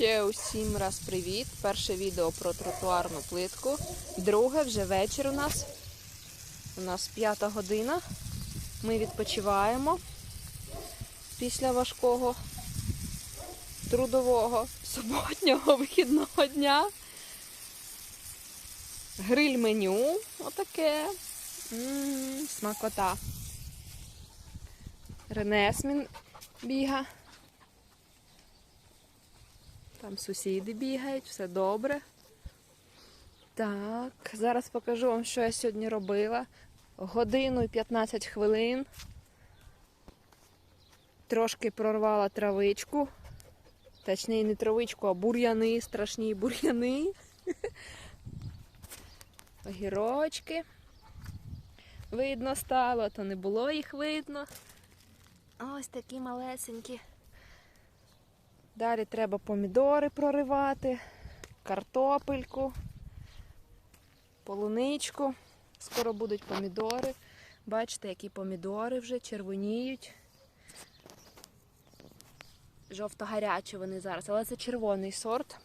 Ще усім раз привіт. Перше відео про тротуарну плитку. Друге вже вечір у нас. У нас п'ята година. Ми відпочиваємо після важкого трудового суботнього вихідного дня. Гриль меню. Отаке. М, смакота. Ренесмін біга. Там сусіди бігають, все добре. Так, зараз покажу вам, що я сьогодні робила. Годину і 15 хвилин. Трошки прорвала травичку. Точніше, не травичку, а бур'яни, страшні бур'яни. Огірочки. Видно стало, то не було їх видно. Ось такі малесенькі. Далі треба помідори проривати, картопельку, полуничку. Скоро будуть помідори. Бачите, які помідори вже червоніють. Жовто-гарячі вони зараз, але це червоний сорт.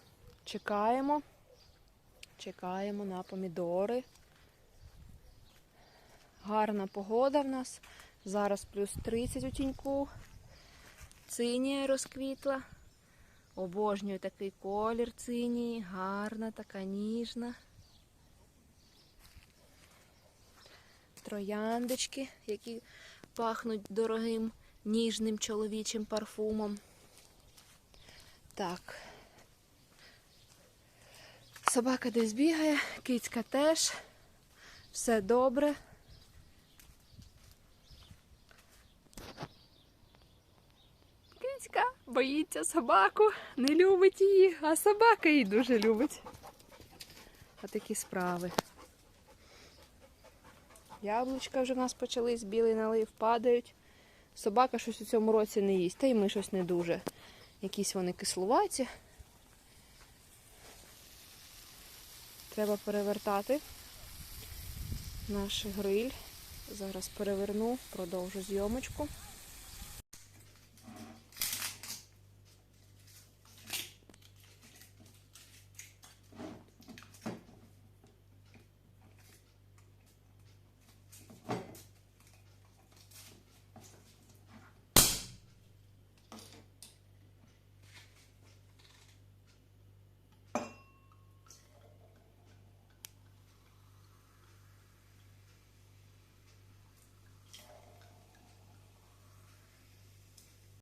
Чекаємо. Чекаємо на помідори. Гарна погода в нас. Зараз плюс 30 у тіньку. Цинія розквітла. Обожнюю такий колір цинії, гарна, така ніжна. Трояндочки, які пахнуть дорогим ніжним чоловічим парфумом. Так. Собака десь бігає, кицька теж. Все добре. Кицька боїться собаку, не любить її, а собака її дуже любить. Отакі справи. Яблучка вже в нас почались, білий налив падають. Собака щось у цьому році не їсть, та й ми щось не дуже. Якісь вони кислуваті. Треба перевертати наш гриль. Зараз переверну, продовжу зйомочку.